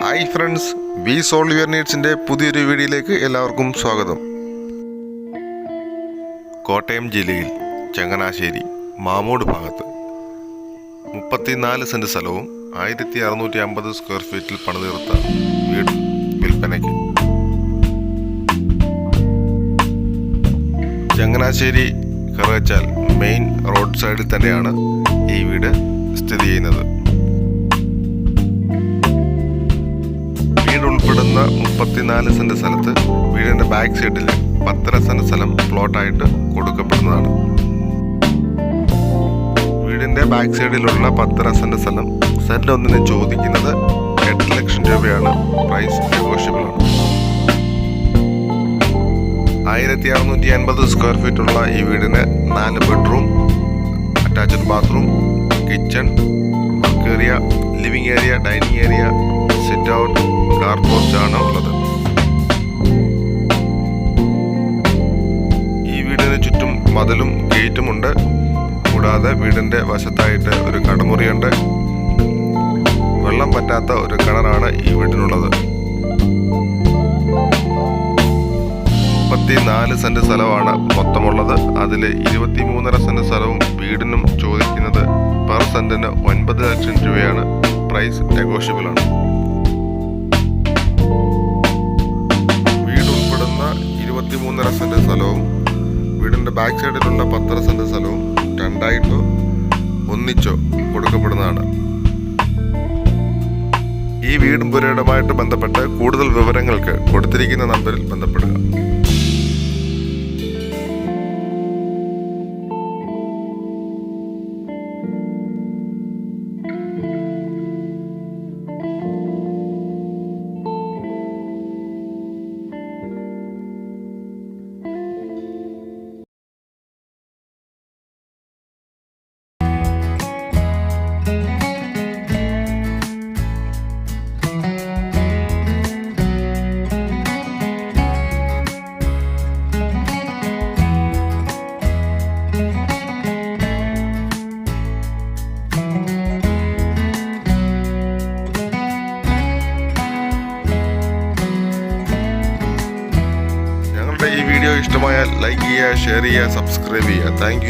Hi friends we solve your നീഡ്സിന്റെ പുതിയൊരു വീഡിയോയിലേക്ക് എല്ലാവർക്കും സ്വാഗതം. കോട്ടയം ജില്ലയിൽ ചങ്ങനാശ്ശേരി മാമൂട് ഭാഗത്ത് മുപ്പത്തിനാല് സെന്റ് സ്ഥലവും ആയിരത്തി അറുന്നൂറ്റി അമ്പത് സ്ക്വയർ ഫീറ്റിൽ പണിതീർത്ത വീട് വിൽപ്പനയ്ക്ക്. ചങ്ങനാശ്ശേരി കറച്ചാൽ മെയിൻ റോഡ് സൈഡിൽ തന്നെയാണ് ഈ വീട് സ്ഥിതി ചെയ്യുന്നത്. മുപ്പത്തിനാല് സെന്റ് സ്ഥലത്ത് വീടിന്റെ ബാക്ക് സൈഡിൽ പത്തര സെന്റ് സ്ഥലം പ്ലോട്ടായിട്ട് കൊടുക്കപ്പെടുന്നതാണ്. വീടിന്റെ ബാക്ക് സൈഡിലുള്ള പത്തര സെന്റ് സ്ഥലം സെന്റ് ഒന്നിന് ചോദിക്കുന്നത് എട്ട് ലക്ഷം രൂപയാണ്. പ്രൈസ് നെഗോഷ്യബിൾ ആണ്. ആയിരത്തി അറുന്നൂറ്റി അൻപത് സ്ക്വയർ ഫീറ്റ് ഉള്ള ഈ വീടിന് നാല് bedroom attached bathroom kitchen work area living area dining area sit out car post ആണ് ഉള്ളത് ഈ വീടിന് ചുറ്റും മതിലും ഗേറ്റും ഉണ്ട്. കൂടാതെ വീടിന്റെ വശത്തായിട്ട് ഒരു കടമുറിയുണ്ട്. വെള്ളം പറ്റാത്ത ഒരു കിണറാണ് ഈ വീട്ടിനുള്ളത് മുപ്പത്തിനാല് സെന്റ് സ്ഥലമാണ് മൊത്തമുള്ളത്. അതിൽ ഇരുപത്തി മൂന്നര സെന്റ് സ്ഥലവും വീടിനും ചോദിക്കുന്നത് പെർ സെന്റിന് ഒൻപത് ലക്ഷം രൂപയാണ്. പ്രൈസ് നെഗോഷ്യബിൾ ആണ് മൂന്നര സെന്റ് സ്ഥലവും വീടിന്റെ ബാക്ക് സൈഡിലുള്ള പത്തര സെന്റ് സ്ഥലവും രണ്ടായിട്ടോ ഒന്നിച്ചോ കൊടുക്കപ്പെടുന്നതാണ്. ഈ വീടും പുരയിടമായിട്ട് ബന്ധപ്പെട്ട് കൂടുതൽ വിവരങ്ങൾക്ക് കൊടുത്തിരിക്കുന്ന നമ്പറിൽ ബന്ധപ്പെടുക. ഈ വീഡിയോ ഇഷ്ടമായാൽ ലൈക്ക് ചെയ്യുക ഷെയർ ചെയ്യുക സബ്സ്ക്രൈബ് ചെയ്യുക താങ്ക്